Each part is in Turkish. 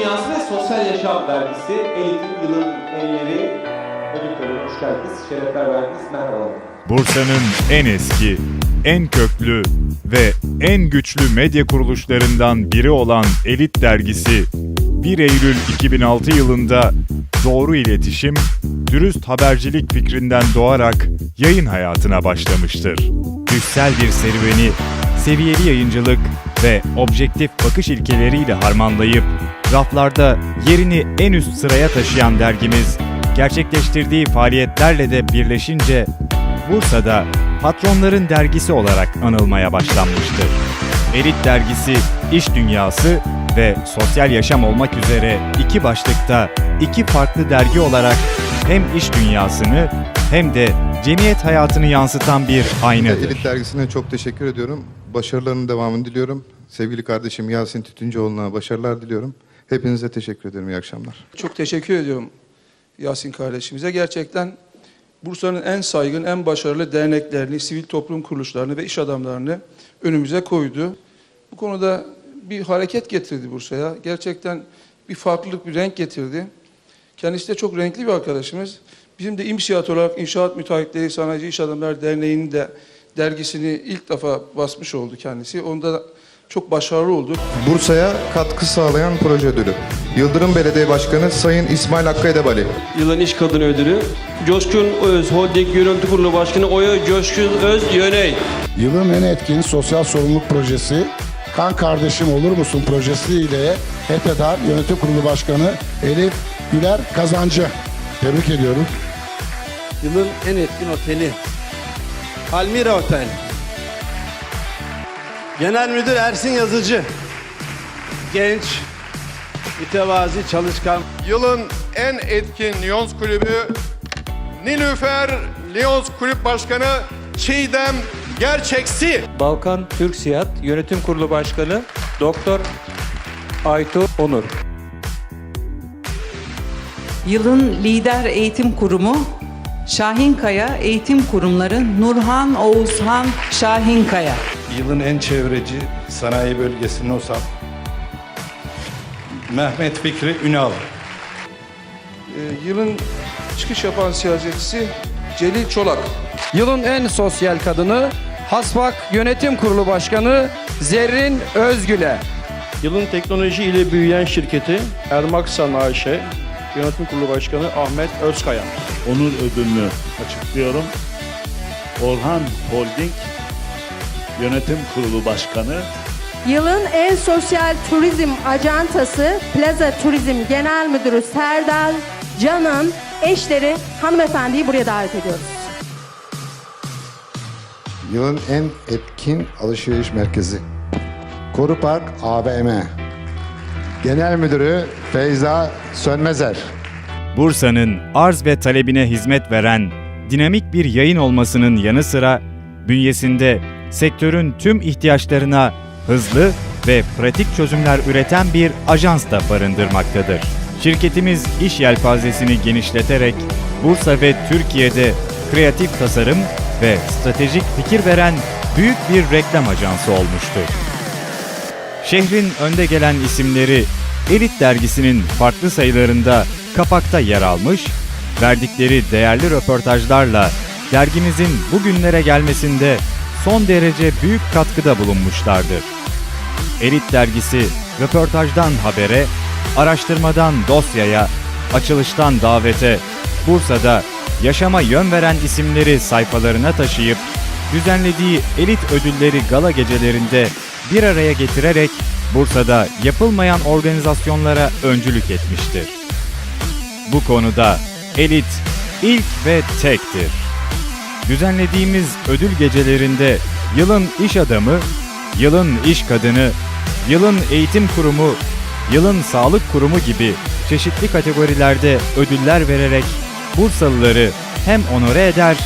Dünyası ve Sosyal Yaşam Dergisi Elit'in Yılın Enleri ödül hoş geldiniz. Şerefler verdiniz. Merhabalar. Bursa'nın en eski, en köklü ve en güçlü medya kuruluşlarından biri olan Elit Dergisi 1 Eylül 2006 yılında doğru iletişim, dürüst habercilik fikrinden doğarak yayın hayatına başlamıştır. Güçsel bir serüveni, seviyeli yayıncılık ve objektif bakış ilkeleriyle harmanlayıp raflarda yerini en üst sıraya taşıyan dergimiz gerçekleştirdiği faaliyetlerle de birleşince Bursa'da patronların dergisi olarak anılmaya başlanmıştır. Elit dergisi iş dünyası ve sosyal yaşam olmak üzere iki başlıkta iki farklı dergi olarak hem iş dünyasını hem de cemiyet hayatını yansıtan bir aynadır. Elit Dergisi'ne çok teşekkür ediyorum. Başarılarının devamını diliyorum. Sevgili kardeşim Yasin Tütüncüoğlu'na başarılar diliyorum. Hepinize teşekkür ederim. İyi akşamlar. Çok teşekkür ediyorum Yasin kardeşimize. Gerçekten Bursa'nın en saygın, en başarılı derneklerini, sivil toplum kuruluşlarını ve iş adamlarını önümüze koydu. Bu konuda bir hareket getirdi Bursa'ya. Gerçekten bir farklılık, bir renk getirdi. Kendisi de çok renkli bir arkadaşımız. Bizim de İMSİAD olarak İnşaat Müteahhitleri Sanayici İş Adamları Derneği'nin de dergisini ilk defa basmış oldu kendisi. Onda çok başarılı olduk. Bursa'ya katkı sağlayan proje ödülü. Yıldırım Belediye Başkanı Sayın İsmail Hakkı Edebali. Yılın İş Kadını Ödülü. Coşkun Öz Holding Yönetim Kurulu Başkanı Oya Coşkun Öz Yöney. Yılın en etkin sosyal sorumluluk projesi Kan Kardeşim Olur Musun projesi ile HEPEDAR Yönetim Kurulu Başkanı Elif Güler Kazancı. Tebrik ediyorum. Yılın en etkin oteli. Almira Otel. Genel Müdür Ersin Yazıcı. Genç, mütevazi, çalışkan. Yılın en etkin Lions Kulübü Nilüfer Lions Kulüp Başkanı Çiğdem Gerçeksi. Balkan Türk Siyat Yönetim Kurulu Başkanı Doktor Aytu Onur. Yılın Lider Eğitim Kurumu Şahinkaya Eğitim Kurumları Nurhan Oğuzhan Şahinkaya. Yılın en çevreci sanayi bölgesi NOSAP. Mehmet Fikri Ünal. Ee, yılın çıkış yapan siyasetçisi Celil Çolak. Yılın en sosyal kadını Hasbak Yönetim Kurulu Başkanı Zerrin Özgüle. Yılın teknoloji ile büyüyen şirketi Ermak Sanayi Yönetim Kurulu Başkanı Ahmet Özkaya. onur ödülünü açıklıyorum. Orhan Holding Yönetim Kurulu Başkanı Yılın en sosyal turizm acantası Plaza Turizm Genel Müdürü Serdar Can'ın eşleri hanımefendiyi buraya davet ediyoruz. Yılın en etkin alışveriş merkezi. Koru Park AVM. Genel Müdürü Feyza Sönmezer. Bursa'nın arz ve talebine hizmet veren dinamik bir yayın olmasının yanı sıra bünyesinde sektörün tüm ihtiyaçlarına hızlı ve pratik çözümler üreten bir ajans da barındırmaktadır. Şirketimiz iş yelpazesini genişleterek Bursa ve Türkiye'de kreatif tasarım ve stratejik fikir veren büyük bir reklam ajansı olmuştur. Şehrin önde gelen isimleri Elit dergisinin farklı sayılarında kapakta yer almış, verdikleri değerli röportajlarla dergimizin bugünlere gelmesinde son derece büyük katkıda bulunmuşlardır. Elit dergisi röportajdan habere, araştırmadan dosyaya, açılıştan davete, Bursa'da yaşama yön veren isimleri sayfalarına taşıyıp düzenlediği elit ödülleri gala gecelerinde bir araya getirerek Bursa'da yapılmayan organizasyonlara öncülük etmiştir. Bu konuda elit ilk ve tektir. Düzenlediğimiz ödül gecelerinde yılın iş adamı, yılın iş kadını, yılın eğitim kurumu, yılın sağlık kurumu gibi çeşitli kategorilerde ödüller vererek Bursalıları hem onore eder,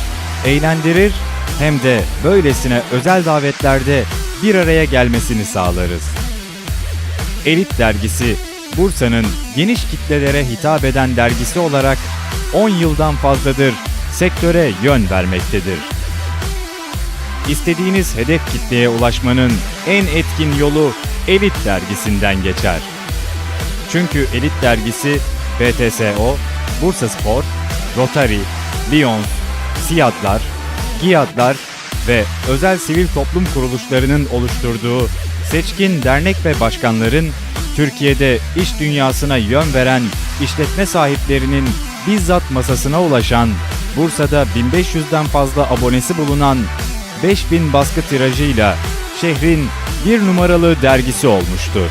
eğlendirir hem de böylesine özel davetlerde bir araya gelmesini sağlarız. Elit dergisi Bursa'nın geniş kitlelere hitap eden dergisi olarak 10 yıldan fazladır sektöre yön vermektedir. İstediğiniz hedef kitleye ulaşmanın en etkin yolu Elit dergisinden geçer. Çünkü Elit dergisi BTSO, Bursa Spor, Rotary, Lions, Siyadlar, Giyadlar ve özel sivil toplum kuruluşlarının oluşturduğu seçkin dernek ve başkanların Türkiye'de iş dünyasına yön veren işletme sahiplerinin bizzat masasına ulaşan, Bursa'da 1500'den fazla abonesi bulunan 5000 baskı tirajıyla şehrin bir numaralı dergisi olmuştur.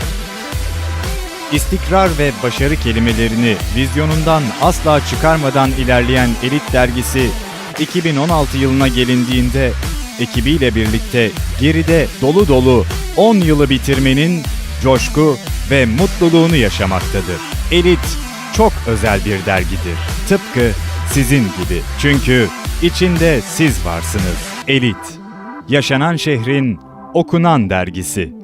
İstikrar ve başarı kelimelerini vizyonundan asla çıkarmadan ilerleyen Elit dergisi 2016 yılına gelindiğinde ekibiyle birlikte geride dolu dolu 10 yılı bitirmenin coşku ve mutluluğunu yaşamaktadır. Elit çok özel bir dergidir. Tıpkı sizin gibi. Çünkü içinde siz varsınız. Elit, yaşanan şehrin okunan dergisi.